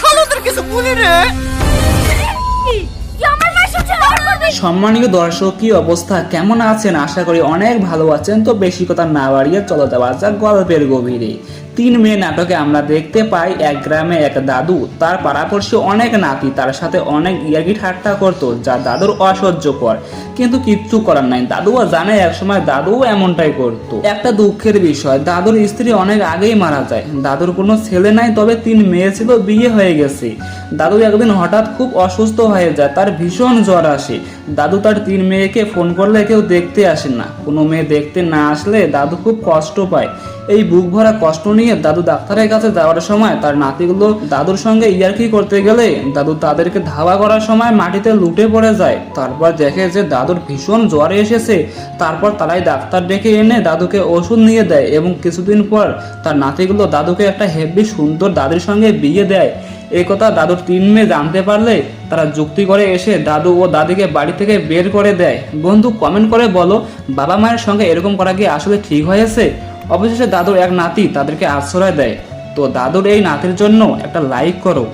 খালুদের কিছু বলি রে। তুই আমার মায়ের সাথে আর করবি। সম্মানীয় দর্শক কি অবস্থা? কেমন আছেন? আশা করি অনেক ভালো আছেন তো বেশি কথা না বাড়িয়ে চলো যাওয়া যাক গল্পের গভীরে। তিন মেয়ে নাটকে আমরা দেখতে পাই এক গ্রামে এক দাদু। তার পাড়াপড়শি অনেক নাতি, তার সাথে অনেক ইয়ার্কি ঠাট্টা করতো, যা দাদুর অসহ্যকর। কিন্তু কিচ্ছু করার নাই। দাদুও জানে একসময় দাদুও এমনটাই করতো। একটা দুঃখের বিষয়, দাদুর স্ত্রী অনেক আগেই মারা যায়। দাদুর কোনো ছেলে নাই, তবে তিন মেয়ে ছিল, বিয়ে হয়ে গেছে। দাদু একদিন হঠাৎ খুব অসুস্থ হয়ে যায়, তার ভীষণ জ্বর আসে। দাদু তার তিন মেয়েকে ফোন করলে কেউ দেখতে আসে না। কোনো মেয়ে দেখতে না আসলে দাদু খুব কষ্ট পায়। এই বুক ভরা কষ্ট নিয়ে দাদু ডাক্তারের কাছে যাওয়ার সময় তার নাতিগুলো দাদুর সঙ্গে ইয়ার্কি করতে গেলে দাদু তাদেরকে ধাওয়া করার সময় মাটিতে লুটে পড়ে যায়। তারপর দেখে যে দাদুর ভীষণ জ্বর এসেছে। তারপর তারাই ডাক্তার ডেকে এনে দাদুকে ওষুধ নিয়ে দেয় এবং কিছুদিন পর তার নাতিগুলো দাদুকে একটা হেভি সুন্দর দাদুর সঙ্গে বিয়ে দেয়। এই কথা দাদুর তিন মেয়ে জানতে পারলে তারা যুক্তি করে এসে দাদু ও দাদিকে বাড়ি থেকে বের করে দেয়। বন্ধু কমেন্ট করে বলো, বাবা মায়ের সঙ্গে এরকম করা কি আসলে ঠিক হয়েছে? অবশেষে দাদুর এক নাতি তাদেরকে আশ্রয় দেয়। তো দাদুর এই নাতির জন্য একটা লাইক করো।